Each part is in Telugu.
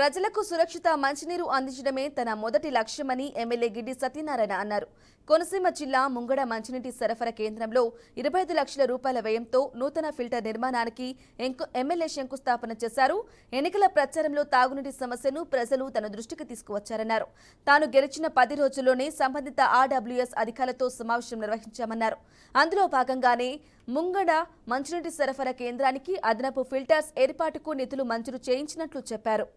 ప్రజలకు సురక్షిత మంచినీరు అందించడమే తన మొదటి లక్ష్యమని ఎమ్మెల్యే గిడ్డి సత్యనారాయణ అన్నారు. కోనసీమ జిల్లా ముంగడ మంచినీటి సరఫరా కేంద్రంలో ఇరవై ఐదు లక్షల రూపాయల వ్యయంతో నూతన ఫిల్టర్ నిర్మాణానికి ఎమ్మెల్యే శంకుస్థాపన చేశారు. ఎన్నికల ప్రచారంలో తాగునీటి సమస్యను ప్రజలు తన దృష్టికి తీసుకువచ్చారన్నారు. తాను గెలిచిన పది రోజుల్లోనే సంబంధిత ఆర్డబ్ల్యూఎస్ అధికారులతో సమావేశం నిర్వహించామన్నారు. అందులో భాగంగానే ముంగడ మంచినీటి సరఫరా కేంద్రానికి అదనపు ఫిల్టర్స్ ఏర్పాటుకు నిధులు మంజూరు చేయించినట్లు చెప్పారు.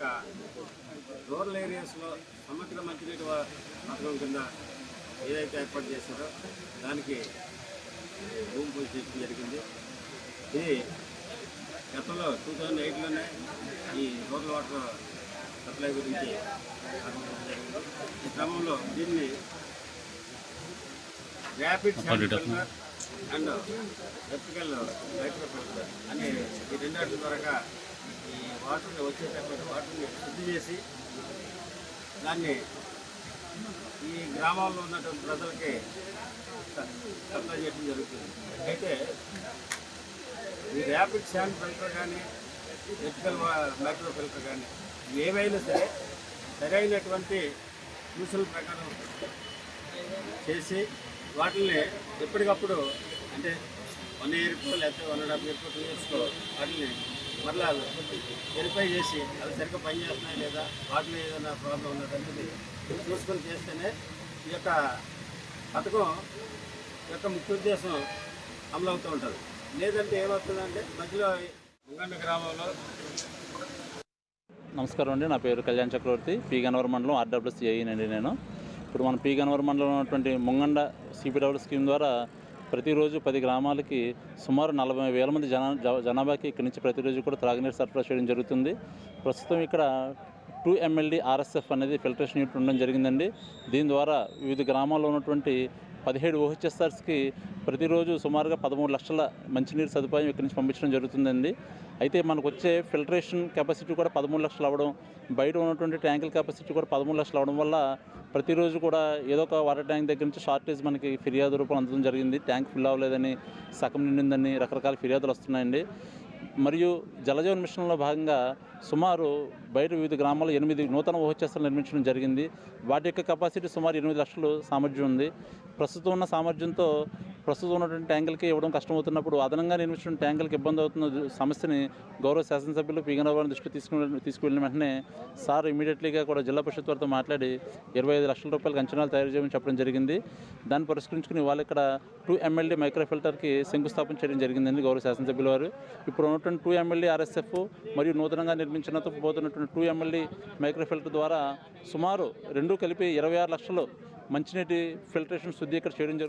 యొక్క రూరల్ ఏరియాస్లో సమగ్ర మంచినీటి పథకం కింద ఏదైతే ఏర్పాటు చేశారో దానికి భూమి పూజ చేయడం జరిగింది. ఇది గతంలో టూ థౌజండ్ ఎయిట్లోనే ఈ రూరల్ వాటర్ సప్లై గురించి ఈ క్రమంలో దీన్ని rapid and vertical micro filter అనే ఈ రెండాటి ద్వారా ఈ వాటర్ని వచ్చేటటువంటి వాటర్ని శుద్ధి చేసి దాన్ని ఈ గ్రామాల్లో ఉన్నటువంటి ప్రజలకి స- సప్లై చేయడం జరుగుతుంది. అయితే ఈ ర్యాపిడ్ శాండ్ ఫిల్టర్ కానీ ఎలక్ట్రికల్ మైక్రో ఫిల్టర్ కానీ ఏవైనా సరే సరైనటువంటి సూచనల ప్రకారం చేసి వాటిని ఎప్పటికప్పుడు అంటే వన్ ఇయర్కో లేకపోతే వన్ అండ్ హాఫ్ ఇయర్కో టూ ఇయర్స్కో వాటిని మరలా వెరిఫై చేసి అవి సరిగ్గా పనిచేస్తున్నాయి లేదా వాటిలో ఏదైనా ప్రాబ్లం ఉన్నటువంటిది చూసుకొని చేస్తేనే ఈ యొక్క పథకం యొక్క ముఖ్య ఉద్దేశం అమలు అవుతూ ఉంటుంది. లేదంటే ఏమవుతుందంటే మధ్యలో ముంగండ గ్రామంలో నమస్కారం అండి. నా పేరు కళ్యాణ్ చక్రవర్తి. పీ మండలం ఆర్డబ్ల్యూఎస్ అండి నేను. ఇప్పుడు మన పీ మండలంలో ఉన్నటువంటి ముంగండ సిపిడబ్ల్యూ స్కీమ్ ద్వారా ప్రతిరోజు పది గ్రామాలకి సుమారు నలభై వేల మంది జనా జనాభాకి ఇక్కడి నుంచి ప్రతిరోజు కూడా త్రాగునీరు సరఫరా చేయడం జరుగుతుంది. ప్రస్తుతం ఇక్కడ టూ ఎంఎల్డీ ఆర్ఎస్ఎఫ్ అనేది ఫిల్టరేషన్ యూనిట్ ఉండడం జరిగిందండి. దీని ద్వారా వివిధ గ్రామాల్లో ఉన్నటువంటి పదిహేడు ఓహెచ్ఎస్ఆర్స్కి ప్రతిరోజు సుమారుగా పదమూడు లక్షల మంచినీరు సదుపాయం ఇక్కడి నుంచి పంపించడం జరుగుతుందండి. అయితే మనకు వచ్చే ఫిల్టరేషన్ కెపాసిటీ కూడా పదమూడు లక్షలు అవ్వడం బయట ఉన్నటువంటి ట్యాంకుల కెపాసిటీ కూడా పదమూడు లక్షలు అవ్వడం వల్ల ప్రతిరోజు కూడా ఏదో ఒక వాటర్ ట్యాంక్ దగ్గర నుంచి షార్టేజ్ మనకి ఫిర్యాదు రూపంలో అందడం జరిగింది. ట్యాంక్ ఫిల్ అవ్వలేదని సగం నిండిందని రకరకాల ఫిర్యాదులు వస్తున్నాయండి. మరియు జలజీవన్ మిషన్లో భాగంగా సుమారు బయట వివిధ గ్రామాల్లో ఎనిమిది నూతన ఓహెచ్ఎస్ఎల్ నిర్మించడం జరిగింది. వాటి యొక్క కెపాసిటీ సుమారు ఎనిమిది లక్షలు సామర్థ్యం ఉంది. ప్రస్తుతం ఉన్న సామర్థ్యంతో ప్రస్తుతం ఉన్నటువంటి ట్యాంకులకి ఇవ్వడం కష్టమవుతున్నప్పుడు అదనంగా నిర్మించిన ట్యాంకులకు ఇబ్బంది అవుతున్న సమస్యని గౌరవ శాసనసభ్యులు పీగనవరం దృష్టికి తీసుకుని తీసుకువెళ్ళిన వెంటనే సార్ ఇమీడియట్లీగా కూడా జిల్లా పరిషత్ వారితో మాట్లాడి ఇరవై ఐదు లక్షల రూపాయలకు అంచనాలు తయారు చేయమని చెప్పడం జరిగింది. దాన్ని పరిష్కరించుకుని వాళ్ళు ఇక్కడ టూ ఎమ్మెల్యే మైక్రో ఫిల్టర్కి శంకుస్థాపన చేయడం జరిగిందండి గౌరవ శాసనసభ్యుల వారు. ఇప్పుడు ఉన్నటువంటి టూ ఎమ్మెల్యే ఆర్ఎస్ఎఫ్ మరియు నూతనంగా నిర్మించిన పోతున్నటువంటి టూ ఎమ్మెల్యే మైక్రో ఫిల్టర్ ద్వారా సుమారు రెండు కలిపి ఇరవై ఆరు లక్షలు మంచినీటి ఫిల్టరేషన్ శుద్ధి ఇక్కడ చేయడం జరుగుతుంది.